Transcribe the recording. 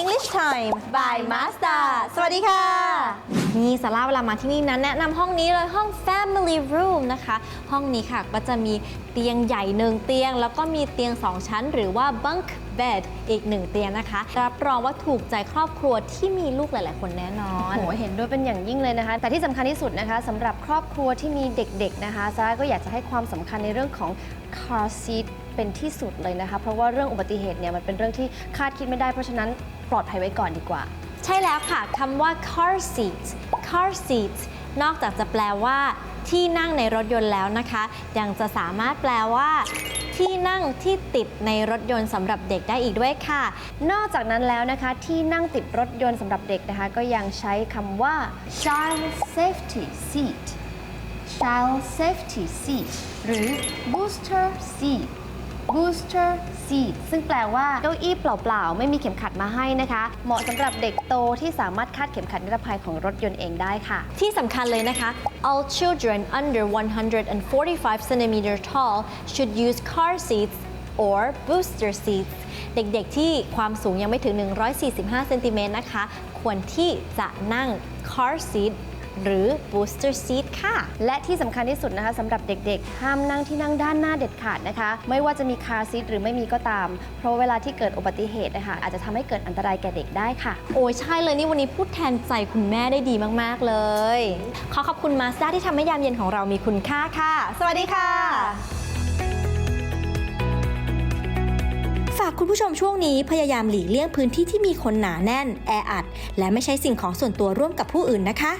English Time by Master. สวัสดีค่ะ นี่สาราเวลามาที่นี่นั้นแนะนำห้องนี้เลยห้อง Family Room นะคะ ห้องนี้ค่ะก็จะมีเตียงใหญ่หนึ่งเตียง แล้วก็มีเตียง 2 ชั้น หรือว่า bunk bed อีกหนึ่งเตียงนะคะ รับรองว่าถูกใจครอบครัวที่มีลูกหลาย ๆ คนแน่นอน โอ้โหเห็นด้วยเป็นอย่างยิ่งเลยนะคะ แต่ที่สำคัญที่สุดนะคะสำหรับครอบครัวที่มีเด็ก ๆ นะคะซาร่าก็อยากจะให้ความสำคัญในเรื่องของ car seat เป็นที่สุดเลยนะคะ เพราะว่าเรื่องอุบัติเหตุเนี่ยมันเป็นเรื่องที่คาดคิดไม่ได้เพราะฉะนั้นปลอดภัยไว้ก่อนดีกว่า ใช่แล้วค่ะคำว่า car seat car seat นอกจากจะแปลว่า ที่นั่งในรถยนต์แล้วนะคะ ยังจะสามารถแปลว่า ที่นั่งที่ติดในรถยนต์สำหรับเด็กได้อีกด้วยค่ะ นอกจากนั้นแล้วนะคะ ที่นั่งติดรถยนต์สำหรับเด็กนะคะ ก็ยังใช้คำว่า child safety seat child safety seat หรือ booster seat booster seat ซึ่งแปลว่าเก้าอี้เปล่าๆ ไม่มีเข็มขัดมาให้นะคะ เหมาะสำหรับเด็กโตที่สามารถคาดเข็มขัดนิรภัยของรถยนต์เองได้ค่ะ ที่สำคัญเลยนะคะ all children under 145 centimeter tall should use car seats or booster seats เด็กๆ ที่ความสูงยังไม่ถึง 145 เซนติเมตรนะคะ ควรที่จะนั่ง car seat หรือ booster seat ค่ะ และที่สำคัญที่สุดนะคะสำหรับเด็กๆ ห้ามนั่งที่นั่งด้านหน้าเด็ดขาดนะคะ ไม่ว่าจะมีคาร์ซีทหรือไม่มีก็ตาม เพราะเวลาที่เกิดอุบัติเหตุนะคะอาจจะทำให้เกิดอันตรายแก่เด็กได้ค่ะ โอ้ยใช่เลยนี่วันนี้พูดแทนใจคุณแม่ได้ดีมากๆเลย ขอขอบคุณมาสด้าที่ทำให้ยามเย็นของเรามีคุณค่าค่ะ สวัสดีค่ะ ฝากคุณผู้ชมช่วงนี้พยายามหลีกเลี่ยงพื้นที่ที่มีคนหนาแน่น แออัด และไม่ใช้สิ่งของส่วนตัวร่วมกับผู้อื่นนะคะ